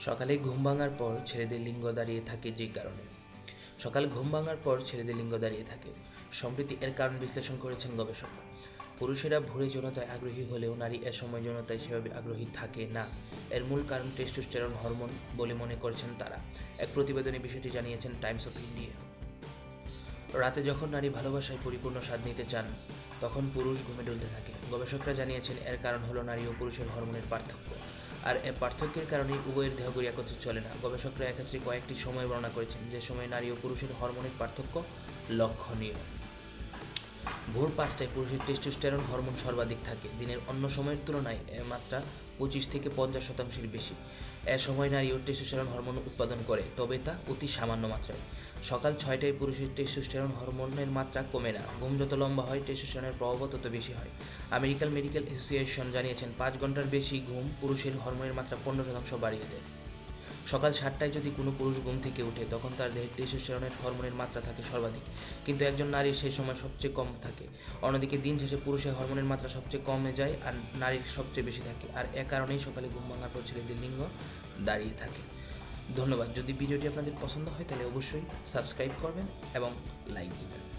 সকালে ঘুম ভাঙার পর ছেলেদের লিঙ্গ দাঁড়িয়ে থাকে যে কারণে। সকালে ঘুম ভাঙার পর ছেলেদের লিঙ্গ দাঁড়িয়ে থাকে। সম্প্রতি এর কারণ বিশ্লেষণ করেছেন গবেষকরা। পুরুষেরা ভোরে যৌনতায় আগ্রহী হলেও নারী এ সময় যৌনতায় সেভাবে আগ্রহী থাকে না। এর মূল কারণ টেস্টোস্টেরন হরমোন বলে মনে করছেন তারা। এক প্রতিবেদনে বিষয়টি জানিয়েছেন টাইমস অফ ইন্ডিয়া। রাতে যখন নারী ভালোবাসায় পরিপূর্ণ স্বাদ নিতে চান, তখন পুরুষ ঘুমে ডুলতে থাকে। গবেষকরা জানিয়েছেন এর কারণ হলো নারী ও পুরুষের হরমোনের পার্থক্য। আর এ পার্থক্যের কারণেই উভয়ের দেহগুলি একত্রে চলে না। গবেষকরা একত্রে কয়েকটি সময় বর্ণনা করেছেন, যে সময় নারী ও পুরুষের হরমোনের পার্থক্য লক্ষণীয়। ভোর পাঁচটায় পুরুষের টেস্টোস্টেরন হরমোন সর্বাধিক থাকে। দিনের অন্য সময়ের তুলনায় এর মাত্রা পঁচিশ থেকে পঞ্চাশ শতাংশের বেশি। এ সময় নারীও টেস্টোস্টেরন হরমোন উৎপাদন করে, তবে তা অতি সামান্য মাত্রায়। সকাল ছয়টায় পুরুষের টেস্টোস্টেরন হরমোনের মাত্রা কমে না। ঘুম যত লম্বা হয় টেস্টোস্টেরনের প্রভাব তত বেশি হয়। আমেরিকান মেডিকেল অ্যাসোসিয়েশন জানিয়েছেন, পাঁচ ঘণ্টার বেশি ঘুম পুরুষের হরমোনের মাত্রা পনেরো শতাংশ বাড়িয়ে দেয়। সকাল সাতটায় যদি কোনো পুরুষ ঘুম থেকে ওঠে, তখন তার দেহে টেস্টোস্টেরনের হরমোনের মাত্রা থাকে সর্বাধিক। কিন্তু একজন নারীর সেই সময় সবচেয়ে কম থাকে। অন্যদিকে দিন শেষে পুরুষের হরমোনের মাত্রা সবচেয়ে কমে যায় আর নারীর সবচেয়ে বেশি থাকে। আর এ কারণেই সকালে ঘুম ভাঙার পর ছেলেদের লিঙ্গ দাঁড়িয়ে থাকে। ধন্যবাদ। যদি ভিডিওটি আপনাদের পছন্দ হয়, তাহলে অবশ্যই সাবস্ক্রাইব করবেন এবং লাইক দিবেন।